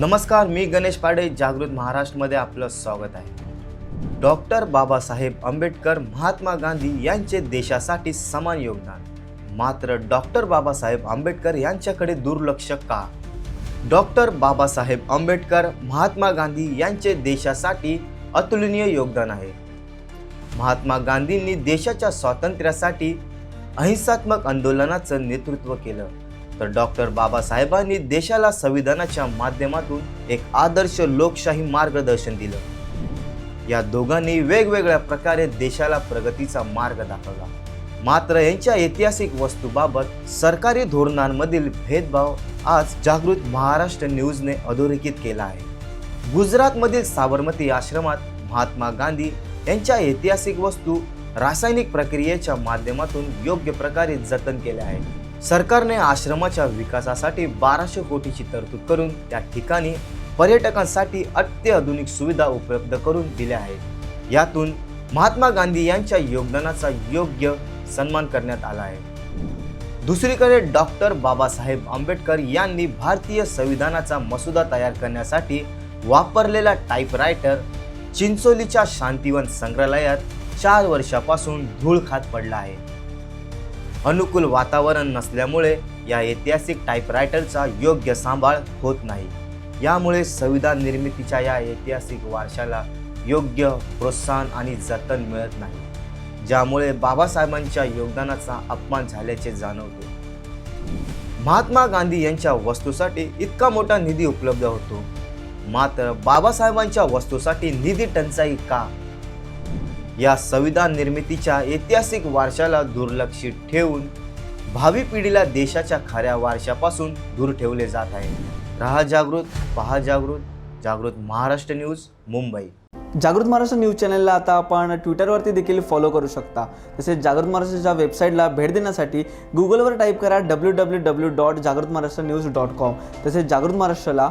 नमस्कार मी गणेश पाडे जागृत महाराष्ट्रमध्ये आपलं स्वागत आहे. डॉक्टर बाबासाहेब आंबेडकर महात्मा गांधी यांचे देशासाठी समान योगदान. मात्र डॉक्टर बाबासाहेब आंबेडकर यांच्याकडे दुर्लक्ष का? डॉक्टर बाबासाहेब आंबेडकर महात्मा गांधी यांचे देशासाठी अतुलनीय योगदान आहे. महात्मा गांधींनी देशाच्या स्वातंत्र्यासाठी अहिंसात्मक आंदोलनाचं नेतृत्व केलं. तर डॉक्टर बाबासाहेबांनी देशाला संविधानाच्या माध्यमातून एक आदर्श लोकशाही मार्गदर्शन दिलं. या दोघांनी वेगवेगळ्या प्रकारे देशाला प्रगतीचा मार्ग दाखवला. मात्र यांच्या ऐतिहासिक वस्तूबाबत सरकारी धोरणांमधील भेदभाव आज जागृत महाराष्ट्र न्यूजने अधोरेखित केला आहे. गुजरातमधील साबरमती आश्रमात महात्मा गांधी यांच्या ऐतिहासिक वस्तू रासायनिक प्रक्रियेच्या माध्यमातून योग्य प्रकारे जतन केल्या आहेत. सरकारने आश्रमाच्या विकासासाठी बाराशे कोटीची तरतूद करून त्या ठिकाणी पर्यटकांसाठी अत्याधुनिक सुविधा उपलब्ध करून दिल्या आहेत. यातून महात्मा गांधी यांच्या योगदानाचा योग्य सन्मान करण्यात आला आहे. दुसरीकडे डॉक्टर बाबासाहेब आंबेडकर यांनी भारतीय संविधानाचा मसुदा तयार करण्यासाठी वापरलेला टाईपरायटर चिंचोलीच्या शांतिवन संग्रहालयात चार वर्षापासून धूळ खात पडला आहे. अनुकूल वातावरण नसल्यामुळे या ऐतिहासिक टाईपरायटरचा योग्य सांभाळ होत नाही. यामुळे संविधान निर्मितीच्या या ऐतिहासिक वारशाला योग्य प्रोत्साहन आणि जतन मिळत नाही ज्यामुळे बाबासाहेबांच्या योगदानाचा अपमान झाल्याचे जाणवते. महात्मा गांधी यांच्या वस्तूसाठी इतका मोठा निधी उपलब्ध होतो. मात्र बाबासाहेबांच्या वस्तूसाठी निधी टंचाई का? या संविधान निर्मितीच्या ऐतिहासिक वारशाला दुर्लक्षित ठेवून भावी पिढीला देशाच्या खऱ्या वारशापासून दूर ठेवले जात आहे. रहा जागृत पहा जागृत जागृत महाराष्ट्र न्यूज मुंबई. जागृत महाराष्ट्र न्यूज चॅनलला आता आपण ट्विटरवरती देखील फॉलो करू शकता. तसेच जागृत महाराष्ट्राच्या वेबसाईटला भेट देण्यासाठी गुगलवर टाईप करा डब्ल्यू डब्ल्यू डब्ल्यू डॉट जागृत महाराष्ट्र न्यूज डॉट कॉम तसेच जागृत महाराष्ट्राला